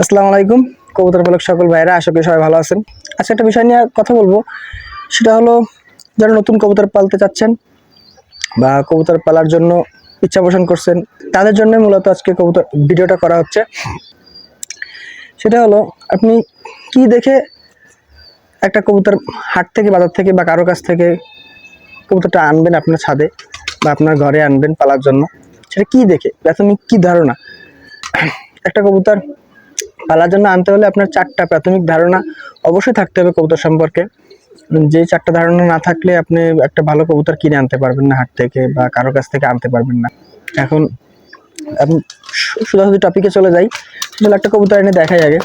আসসালামু আলাইকুম, কবুতর পালক সকল ভাইরা আশা করি সবাই ভালো আছেন। আচ্ছা একটা বিষয় নিয়ে কথা বলব, সেটা হলো, যারা নতুন কবুতর পালতে চাচ্ছেন বা কবুতর পালার জন্য ইচ্ছা পোষণ করছেন, তাদের জন্য মূলত আজকে কবুতর ভিডিওটা করা হচ্ছে। সেটা হলো, আপনি কি দেখে একটা কবুতর হাট থেকে, বাজার থেকে বা কারও কাছ থেকে কবুতরটা আনবেন আপনার ছাদে বা আপনার ঘরে আনবেন পালার জন্য? সেটা কি দেখে? প্রাথমিক কি ধারণা? একটা কবুতর পালার জন্য আনতে হলে আপনার চারটা প্রাথমিক ধারণা অবশ্যই থাকতে হবে কবুতর সম্পর্কে। যে চারটা ধারণা না থাকলে আপনি একটা ভালো কবুতর কিনে আনতে পারবেন না হাট থেকে বা কারও কাছ থেকে আনতে পারবেন না। এখন আপনি শুধু টপিকে চলে যাই। তাহলে একটা কবুতর এনে দেখাই আগে।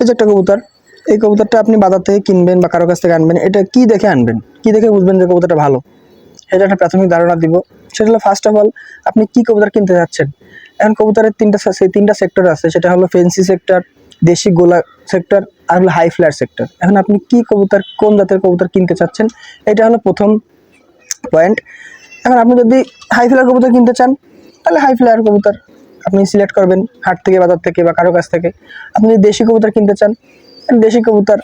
এই যে একটা কবুতর। এই কবুতরটা আপনি বাজার থেকে কিনবেন বা কারও কাছ থেকে আনবেন, এটা কি দেখে আনবেন? কি দেখে বুঝবেন যে কবুতরটা ভালো? এটা একটা প্রাথমিক ধারণা দিব। সেটা হলো ফার্স্ট অফ অল আপনি কি কবুতর কিনতে যাচ্ছেন? এখন কবুতরের তিনটা সে- তিনটা সেক্টর আছে। সেটা হলো ফেন্সি সেক্টর দেশি গোলা সেক্টর আর হলো হাই ফ্লায়ার সেক্টর এখন আপনি কি কবুতর, কোন জাতের কবুতর কিনতে চাচ্ছেন? এটা হলো প্রথম পয়েন্ট এখন আপনি যদি হাই ফ্লায়ার কবুতর কিনতে চান, তাহলে হাই ফ্লায়ার কবুতর আপনি সিলেক্ট করবেন হাট থেকে, বাজার থেকে বা কারও কাছ থেকে। আপনি যদি দেশি কবুতর কিনতে চান দেশি কবুতর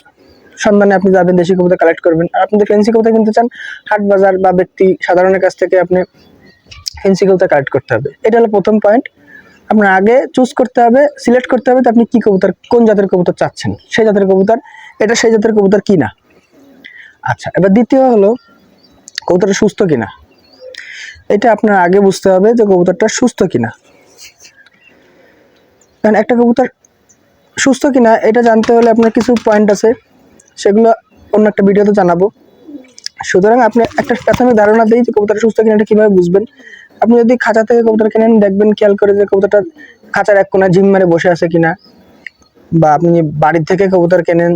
সন্ধানে আপনি যাবেন, দেশি কবুতর কালেক্ট করবেন। আর আপনি ফেন্সি কবুতর কিনতে চান, হাট বাজার বা ব্যক্তি সাধারণের কাছ থেকে আপনি ফেন্সি কবুতর কালেক্ট করতে হবে। এটা হলো প্রথম পয়েন্ট আপনার আগে চুজ করতে হবে সিলেক্ট করতে হবে যে আপনি কি কবুতর, কোন জাতের কবুতর চাচ্ছেন সেই জাতের কবুতর, এটা সেই জাতের কবুতর কি না আচ্ছা এবার দ্বিতীয় হলো, কবুতরটা সুস্থ কিনা। এটা আপনার আগে বুঝতে হবে যে কবুতরটা সুস্থ কিনা। কারণ একটা কবুতর সুস্থ কিনা, এটা জানতে হলে আপনার কিছু পয়েন্ট আছে, সেগুলো অন্য একটা ভিডিওতে জানাব। সুতরাং আপনি একটা প্রাথমিক ধারণা দিই যে কবুতরটা সুস্থ কিনা, এটা কীভাবে বুঝবেন। আপনি যদি খাঁচা থেকে কবুতর কিনেন, দেখবেন খেয়াল করে যে কবুতরটা খাঁচার এক কোনা জিম মারে বসে আছে কিনা। বা আপনি বাড়ির থেকে কবুতর কেনেন,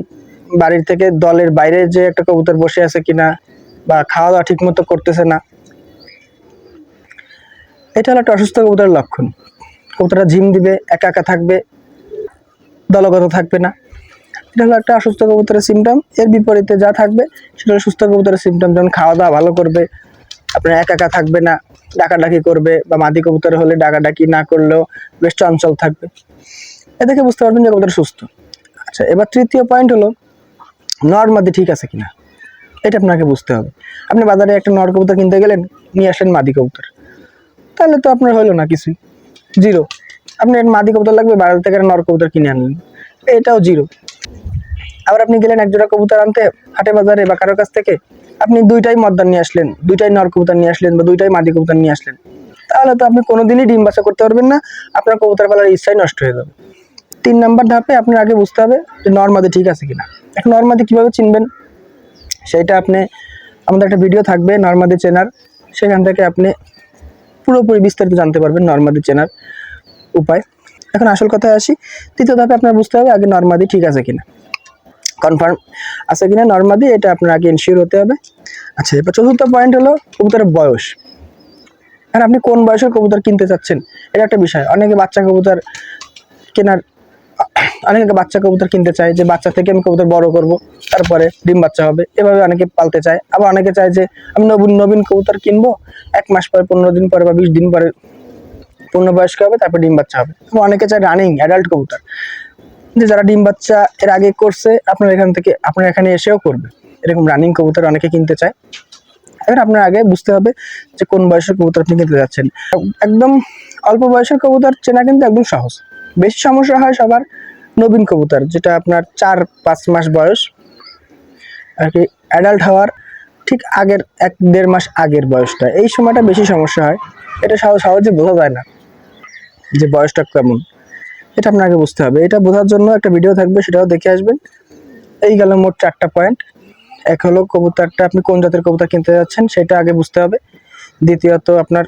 বাড়ির থেকে দলের বাইরে যে একটা কবুতর বসে আছে কিনা, বা খাওয়া দাওয়া ঠিক মতো করতেছে না। এটা হলো একটা অসুস্থ কবুতরের লক্ষণ। কবুতরটা জিম দিবে, একা একা থাকবে দলগত থাকবে না। এটা হলো একটা অসুস্থ কবুতরের সিমটম এর বিপরীতে যা থাকবে, সেটা হলো সুস্থ কবুতরের সিমটম যেমন খাওয়া দাওয়া ভালো করবে, আপনার একা একা থাকবে না, ডাকাডাকি করবে বা মাদি কবুতর হলে ডাকাডাকি না করলেও বেশ চঞ্চল থাকবে। এ দেখে বুঝতে পারবেন যে কবুতর সুস্থ। আচ্ছা এবার তৃতীয় পয়েন্ট হলো, নর মাদি ঠিক আছে কিনা? এটা আপনাকে বুঝতে হবে। আপনি বাজারে একটা নর কবুতর কিনতে গেলেন, নিয়ে আসলেন মাদি কবুতর। তাহলে তো আপনার হলো না কিছুই। জিরো আপনি একটা মাদি কবুতর লাগবে বাজার থেকে নর কবুতর কিনে আনলেন। এটাও জিরো। আবার আপনি গেলেন এক জোড়া কবুতর আনতে হাটে বাজারে বা কারোর কাছ থেকে, আপনি দুইটাই মদ্দার নিয়ে আসলেন, দুইটাই নর কবুতর নিয়ে আসলেন বা দুইটাই মাদি কবুতর নিয়ে আসলেন। তাহলে তো আপনি কোনোদিনই ডিম বাচ্চা করতে পারবেন না, আপনার কবুতর পালার ইচ্ছাই নষ্ট হয়ে যাবে। তিন নাম্বার ধাপে আপনার আগে বুঝতে হবে যে নর্মাদি ঠিক আছে কিনা। এখন নর্মাদি কীভাবে চিনবেন? সেইটা আপনি, আমাদের একটা ভিডিও থাকবে নর্মাদি চেনার। সেখান থেকে আপনি পুরোপুরি বিস্তারিত জানতে পারবেন নর্মাদি চেনার। উপায়। এখন আসল কথায় আসি, তৃতীয় ধাপে আপনার বুঝতে হবে আগে নর্মাদি ঠিক আছে কিনা। কনফার্ম আছে কিনা নর্মাদি, এটা আপনার আগে ইনশিওর হতে হবে। আচ্ছা এবার চতুর্থ পয়েন্ট হলো কবুতরের বয়স। আর আপনি কোন বয়সের কবুতর কিনতে চাচ্ছেন? এটা একটা বিষয়। অনেকে বাচ্চা কবুতর কেনার, অনেকে বাচ্চা কবুতর কিনতে চায় যে বাচ্চা থেকে আমি কবুতর বড় করব, তারপরে ডিম বাচ্চা হবে। এভাবে অনেকে পালতে চায়। আবার অনেকে চায় যে আমি নবীন নবীন কবুতর কিনবো, এক মাস পরে, পনেরো দিন পরে বা বিশ দিন পরে পূর্ণবয়স্ক হবে, তারপর ডিম বাচ্চা হবে। অনেকে চায় রানিং অ্যাডাল্ট কবুতর। যে যারা ডিম বাচ্চা এর আগে করছে, আপনার এখান থেকে, আপনার এখানে এসেও করবে। এরকম রানিং কবুতর অনেকে কিনতে চায়। এবার আপনার আগে বুঝতে হবে যে কোন বয়সের কবুতর আপনি কিনতে যাচ্ছেন। একদম অল্প বয়সের কবুতর চেনা কিন্তু একদম সহজ। বেশি সমস্যা হয় সবার নবীন কবুতর, যেটা আপনার চার পাঁচ মাস বয়স। আর কি অ্যাডাল্ট হওয়ার ঠিক আগের এক দেড় মাস আগের বয়সটা। এই সময়টা বেশি সমস্যা হয়। এটা সহ- সহজে বোঝা যায় না। যে বয়সটা কেমন, এটা আপনাকে বুঝতে হবে। এটা বোঝার জন্য একটা ভিডিও থাকবে, সেটাও দেখে আসবেন। এই গেল মোট চারটা পয়েন্ট এক হলো কবুতরটা, আপনি কোন জাতের কবুতর কিনতে যাচ্ছেন, সেটা আগে বুঝতে হবে। দ্বিতীয়ত, আপনার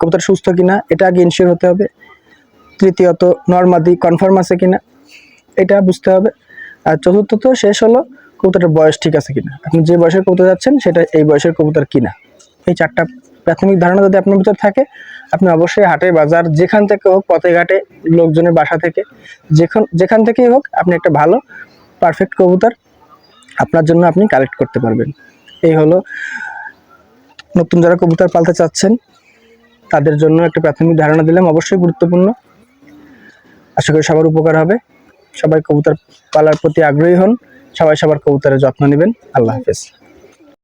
কবুতর সুস্থ কিনা, এটা আগে ইনশিওর হতে হবে। তৃতীয়ত নর্মাদি কনফার্ম আছে কিনা, এটা বুঝতে হবে। আর চতুর্থত, শেষ হলো কবুতরের বয়স ঠিক আছে কিনা। আপনি যে বয়সের কবুতর যাচ্ছেন, সেটা এই বয়সের কবুতর কিনা। এই চারটা প্রাথমিক ধারণা যদি আপনার ভিতর থাকে, আপনি অবশ্যই হাটে, বাজার, যেখান থেকে হোক, পথে ঘাটে, লোকজনের বাসা থেকে, যেখান যেখান থেকেই হোক, আপনি একটা ভালো পারফেক্ট কবুতর আপনার জন্য আপনি কালেক্ট করতে পারবেন। এই হলো নতুন যারা কবুতর পালতে চাচ্ছেন, তাদের জন্য একটা প্রাথমিক ধারণা দিলাম, অবশ্যই গুরুত্বপূর্ণ। আশা করি সবার উপকার হবে। সবাই কবুতর পালার প্রতি আগ্রহী হন। সবাই সবার কবুতরের যত্ন নেবেন। আল্লাহ হাফেজ।